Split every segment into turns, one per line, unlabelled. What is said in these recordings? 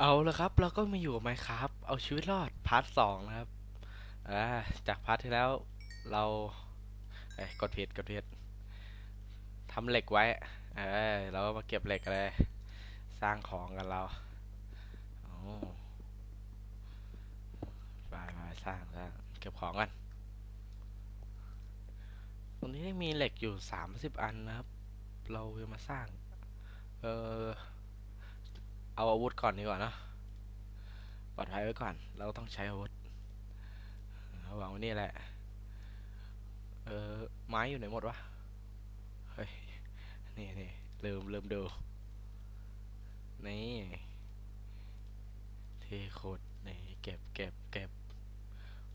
เอาละครับ เราก็มาอยู่กับไมครับ เอาชีวิตรอดพาร์ทสองนะครับอ่าจากพาร์ทที่แล้วเราเอ้กดผิดกดผิดทำเหล็กไว้เออเราก็มาเก็บเหล็กเลย สร้างของกันเราโอ้ไปไปสร้างสร้างเก็บของกันตรงนี้มีเหล็กอยู่สามสิบอันนะครับ เราจะมาสร้าง เออ เอาอาวุธก่อนดีกว่าเนะปลอดภัยไว้ก่อน เราต้องใช้อาวุธวางไว้นี่แหละ เออไม้อยู่ไหนหมดวะ เฮ้ย นี่นี่ลืมลืมดู นี่เทขุดนี่เก็บเก็บเก็บ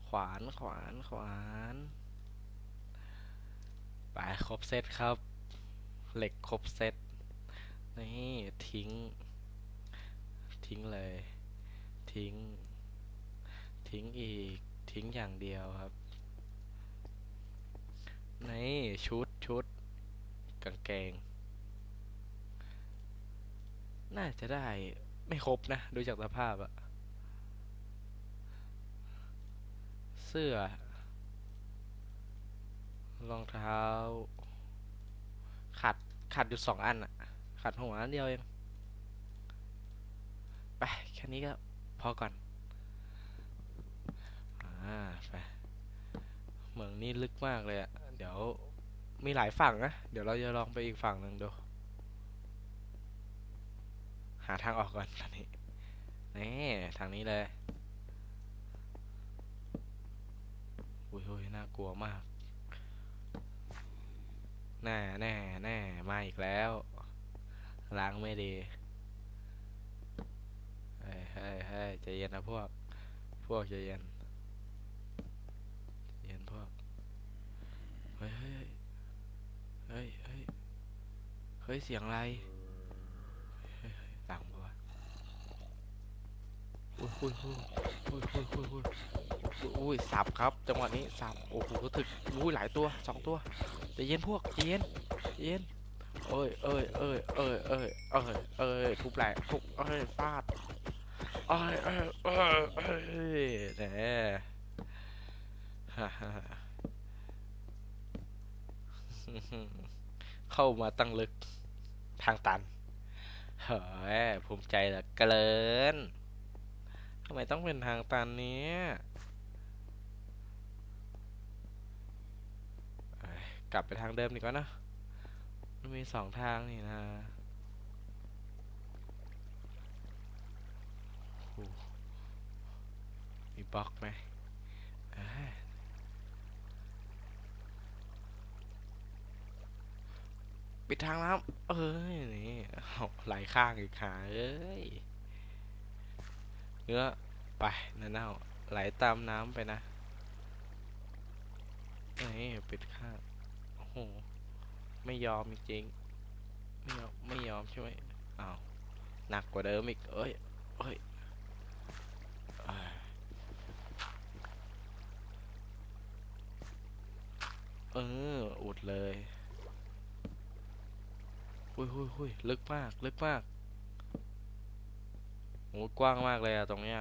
ขวานขวานขวานไปครบเซตครับ เหล็กครบเซตนี่ทิ้ง ทิ้งเลย ทิ้ง ทิ้งอีก ทิ้งอย่างเดียวครับ ในชุดชุดกางเกง น่าจะได้ไม่ครบนะ ดูจากสภาพอะเสื้อ รองเท้า ขัด ขัดอยู่สองอันอะขัดหัวอันเดียวเอง ไปแค่นี้ก็พอก่อนอ่าไปเหมืองนี่ลึกมากเลยอะเดี๋ยวมีหลายฝั่งนะ เดี๋ยวเราจะลองไปอีกฝั่งหนึ่งดู หาทางออกก่อนตอนนี้ นี่ทางนี้เลย อุ้ยอุ้ยน่ากลัวมาก แน่แน่แน่มาอีกแล้ว ล้างไม่ดี เฮ้ยเฮ้ยใจเย็นนะพวก พวกใจเย็นใจเย็นพวก เฮ้ยเฮ้ยเฮ้ยเฮ้ยเฮ้ย เสียงอะไรเฮ้ยดังปะวะอุ้ยอุ้ยอุ้ยอุ้ยอุ้ยอุ้ยอุ้ยอุ้ยสับครับ จังหวะนี้สับ โอ้โหถึกอุ้ยหลายตัวสองตัวใจเย็นพวกใจเย็นใจเย็นเอ้ยเอ้ยเอ้ยเอ้ยเอ้ยเอ้ยเอ้ยทุบแหลกทุบเอ้ยฟาด เอ้ยอ้ยอ้ยอ้ยแหน่ฮ่าฮ่าเข้ามาตั้งลึกทางตัน เฮ้ยภูมิใจเหลือเกินทำไมต้องเป็นทางตันเนี้ยเอ้ยกลับไปทางเดิมดีกว่านะมันมีสองทางนี่นะโอ้มี บล็อกไหมปิดทางน้ำเอ้ย นี่เอาไหลข้างอีกขาเอ้ยเนื้อไปนื้อเน่าไหลตามน้ำไปนะนี่ปิดข้าง โอ้โห ไม่ยอมจริง ไม่ยอม ไม่ยอมใช่ไหมอ้าว หนักกว่าเดิมอีก เอ้ย เอ้ยเอ้ยเอออุดเลยหุยหุยหุยลึกมาก ลึกมากโอ้กว้างมากเลยอะตรงเนี้ย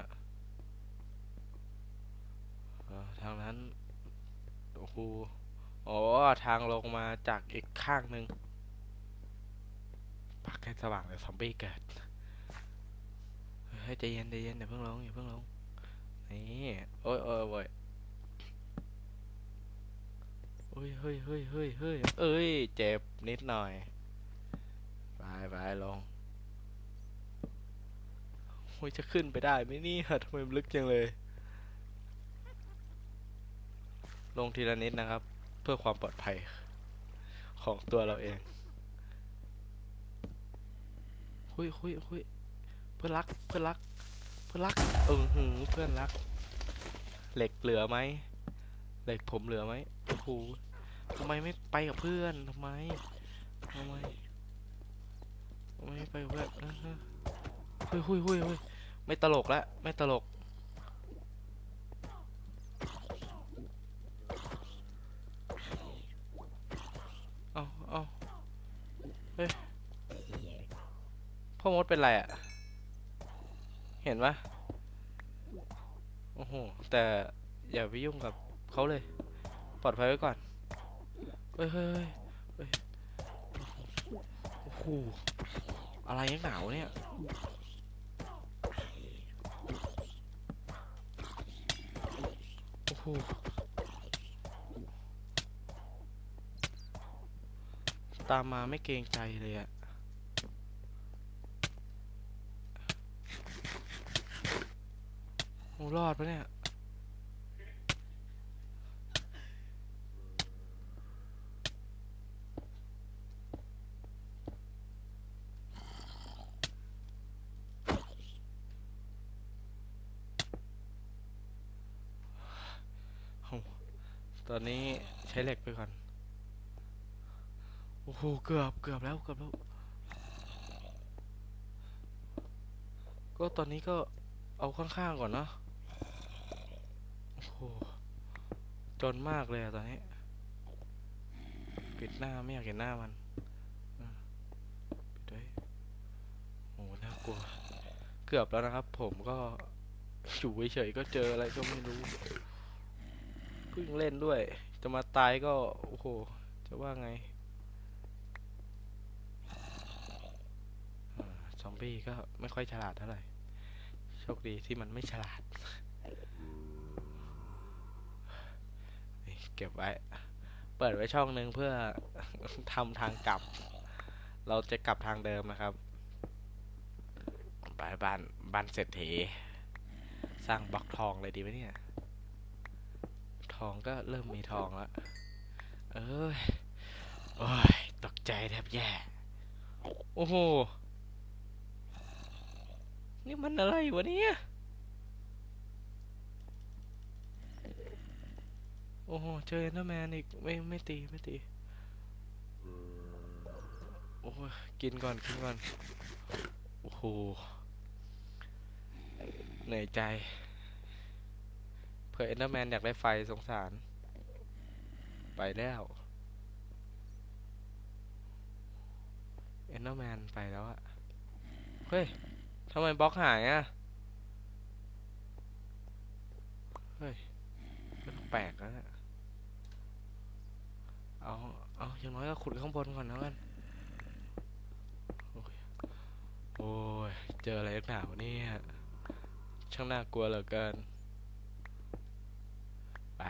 ทางนั้น โอ้โหอ๋อ ทางลงมาจากอีกข้างหนึ่งปักให้สว่างเลยซอมบี้เกิดเฮ้ใจเย็นใจเย็นอย่าเพิ่งลงอย่าเพิ่งลง นี่ โอ้ยโอ้ยโอ้ยเฮ้ยเฮ้ยเฮ้ยเฮ้ยเฮ้ยเอ้ย เจ็บนิดหน่อย ไปไปลงโอ้ยจะขึ้นไปได้ไหมนี่ทำไมลึกจังเลย ลงทีละนิดนะครับ เพื่อความปลอดภัยของตัวเราเองหุยหุยหุยเพื่อนรัก เพื่อนรัก เพื่อนรัก เออหือเพื่อนรัก เหล็กเหลือไหม เหล็กผมเหลือไหมโอ้โห ทำไมไม่ไปกับเพื่อนทำไมทำไมทำไมไม่ไปกับเพื่อนฮะหุยหุยหุยหุยไม่ตลกแล้วไม่ตลกเอาเอาเฮ้ยพ่อมดเป็นไรอะเห็นปะโอ้โห แต่อย่าไปยุ่งกับเขาเลย ปลอดภัยไว้ก่อน ฮ้ยเฮ้ยเฮ้ยเฮ้ยโอ้โหอะไรนักหนาวเนี่ยโอ้โหตามมาไม่เกรงใจเลยอะโอ้รอดปะเนี่ย ตอนนี้ใช้เหล็กไปก่อน โอ้โห เกือบ เกือบแล้ว เกือบแล้ว ก็ตอนนี้ก็เอาข้างๆก่อนเนาะ โอ้โห จนมากเลยตอนนี้ ปิดหน้าไม่อยากเห็นหน้ามันปิดไว้โอ้โหน่ากลัว เกือบแล้วนะครับ ผมก็อยู่เฉยๆก็เจออะไรก็ไม่รู้ พิ่งเล่นด้วย จะมาตายก็ โอ้โห จะว่าไงซอมบี้ก็ไม่ค่อยฉลาดเท่าไหร่ โชคดีที่มันไม่ฉลาด เก็บไว้ เปิดไว้ช่องหนึ่งเพื่อทำทางกลับ เราจะกลับทางเดิมนะครับ ไปบ้านบ้านเศรษฐี สร้างบล็อกทองเลยดีไหมเนี่ย ทองก็เริ่มมีทองแล้วเอ้ยโอ้ยตกใจแทบแย่ โอ้โห นี่มันอะไรวะเนี่ย โอ้โห เจอเอนเดอร์แมนอีก ไม่ไม่ตี ไม่ตี โอ้ยกินก่อน กินก่อน โอ้โหเหนื่อยใจ ผื่อเอนเดอร์แมนอยากได้ไฟสงสาร ไปแล้วเอนเดอร์แมนไปแล้วอะเฮ้ยทำไมบล็อกหายอะเฮ้ยแปลกนี่ยเอาเอาอย่างน้อยก็ขุดข้างบนก่อนแล้วกันโอ้ย เจออะไรนักหนาวเนี่ย ช่างน่ากลัวเหลือเกิน ไป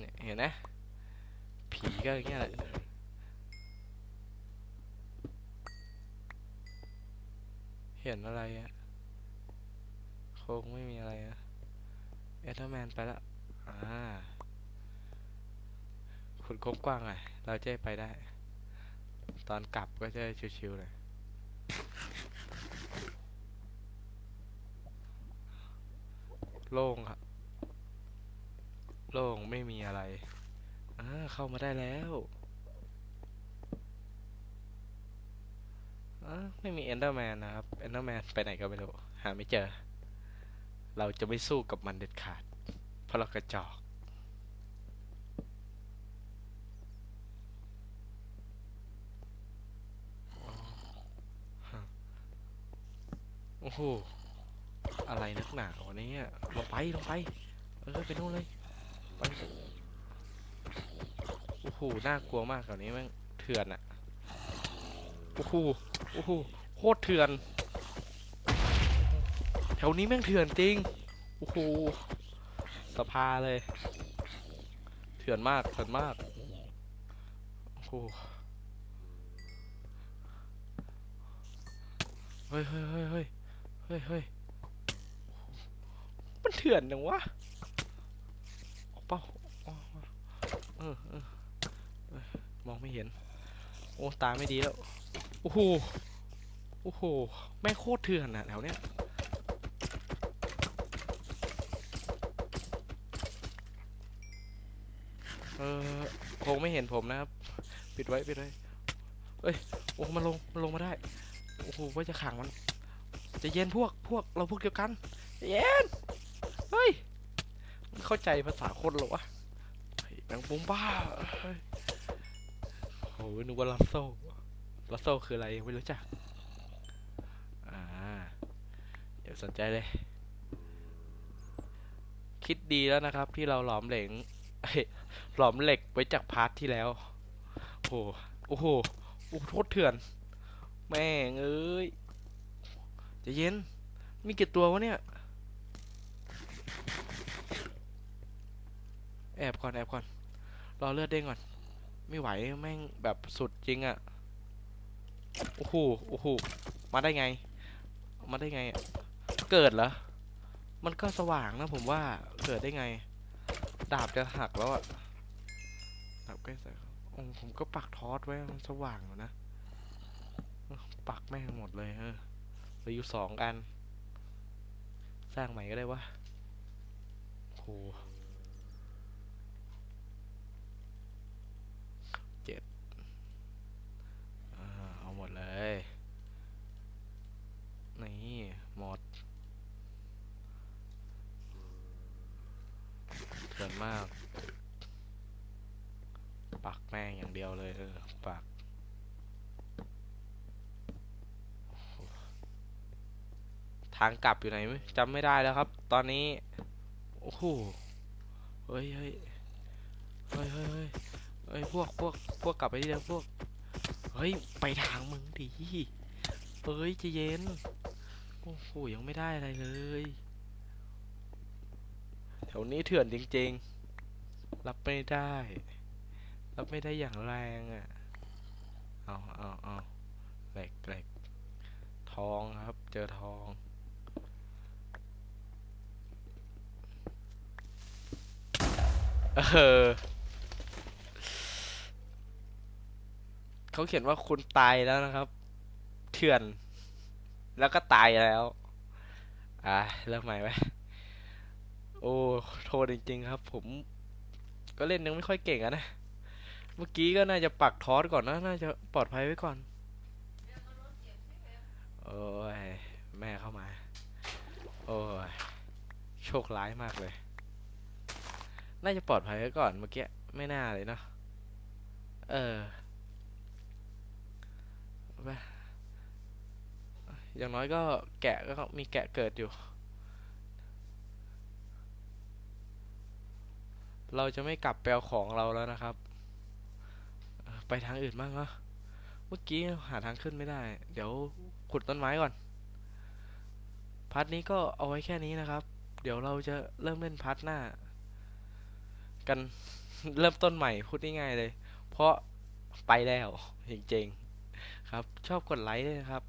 เนี่ยเห็นนะ ผีก็อย่างเงี้ยแหละเห็นอะไรอะคงไม่มีอะไรอะเอเธอร์แมนไปละอ่าขุดค้งกว้างหน่อยเราจะได้ไปได้ ตอนกลับก็จะชิวๆเลย โล่งครับ โล่งไม่มีอะไร อ่า เข้ามาได้แล้วอ่าไม่มีเอนเดอร์แมนนะครับเอนเดอร์แมนไปไหนก็ไม่รู้ หาไม่เจอ เราจะไม่สู้กับมันเด็ดขาด เพราะเรากระจอก โอ้โห อะไรนักหนาวะเนี่ยลงไปลงไปเออไปนู่นเลยไปโอ้โหน่ากลัวมากแถวนี้แม่งเถื่อนอะโอ้โหโอ้โหโคตรเถื่อนแถวนี้แม่งเถื่อนจริงโอ้โหสภาเลย เถื่อนมากเถื่อนมากโอ้โหเฮ้ยเฮ้ยเฮ้ยเฮ้ยเฮ้ย ถื่อนจังวะออกเป้าเออเออมองไม่เห็น โอ้ตาไม่ดีแล้ว โอ้โห โอ้โห แม่โคตรเถื่อนอะแถวเนี้ยเออคงไม่เห็นผมนะครับ ปิดไว้ปิดไว้เอ้ย โอ้มันลง มันลงมาได้ โอ้โหว่าจะขังมัน จะเย็นพวก พวก เราพวกเดียวกัน เย็นเฮ้ยมัน เข้าใจภาษาคนเหรอวะแมงมุมบ้าเฮ้โอ้ยนึกว่าลัสโซ่ลัสโซ่คืออะไรไม่รู้จัก อ่าอย่าสนใจเลย คิดดีแล้วนะครับ ที่เราหลอมเหลงเอ้ยหลอมเหล็กไว้จากพาร์ทที่แล้ว โอ้โหโอ้โหโอ้โหโทษเถื่อน แม่งเอ้ยจะเย็น มีกี่ตัววะเนี่ย แอบก่อนแอบก่อน รอเลือดเด้งก่อน ไม่ไหวแม่งแบบสุดจริงอะ่ะ โอ้โห โอ้โห มาได้ไง มาได้ไง เกิดเหรอ มันก็สว่างนะผมว่า เกิดได้ไง ดาบจะหักแล้วอะดาบใกล้ใส่โอ้ผมก็ปักทอสไว้มันสว่างอยู่นะ ปักแม่งหมดเลยเออเหลืออยู่สองอัน สร้างใหม่ก็ได้วะโหเจ็ดอ่าเอาหมดเลย นี่ หมดเถื่อนมาก ปักแม่งอย่างเดียวเลย เออ ปักทางกลับอยู่ไหนไม่จำไม่ได้แล้วครับ ตอนนี้ โอ้โหเฮ้ยเฮ้ยเฮ้ยเฮ้ยเฮ้ยพวกพวกพวกกลับไปที่เดิมพวก เฮ้ย ไปทางมึงดิเฮ้ยจะเย็น โอ้โห ยังไม่ได้อะไรเลย แถวนี้เถื่อนจริงๆ รับไม่ได้ รับไม่ได้อย่างแรงอะ เอาเอาเอาแหลกแหลกทองครับ เจอทองเออ เขาเขียนว่าคุณตายแล้วนะครับ เถื่อน แล้วก็ตายแล้ว อะเริ่มใหม่ไหมโอ้โทษจริง ๆ ครับ ผม ก็เล่นยังไม่ค่อยเก่งอะนะ เมื่อกี้ก็น่าจะปักทอสก่อนนะ น่าจะปลอดภัยไว้ก่อน โอ้ย แม่เข้ามา โอ้ย โชคร้ายมากเลย น่าจะปลอดภัยไว้ก่อนเมื่อกี้ ไม่น่าเลยเนาะ เออ ไปอย่างน้อยก็แกะก็มีแกะเกิดอยู่ เราจะไม่กลับแปลของเราแล้วนะครับ ไปทางอื่นบ้างเนาะเมื่อกี้หาทางขึ้นไม่ได้ เดี๋ยวขุดต้นไม้ก่อน พาร์ทนี้ก็เอาไว้แค่นี้นะครับ เดี๋ยวเราจะเริ่มเล่นพาร์ทหน้า กันเริ่มต้นใหม่พูดง่ายๆเลย เพราะไปแล้วจริงๆ ครับ ชอบกดไลค์ด้วยครับ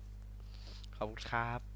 ขอบคุณครับ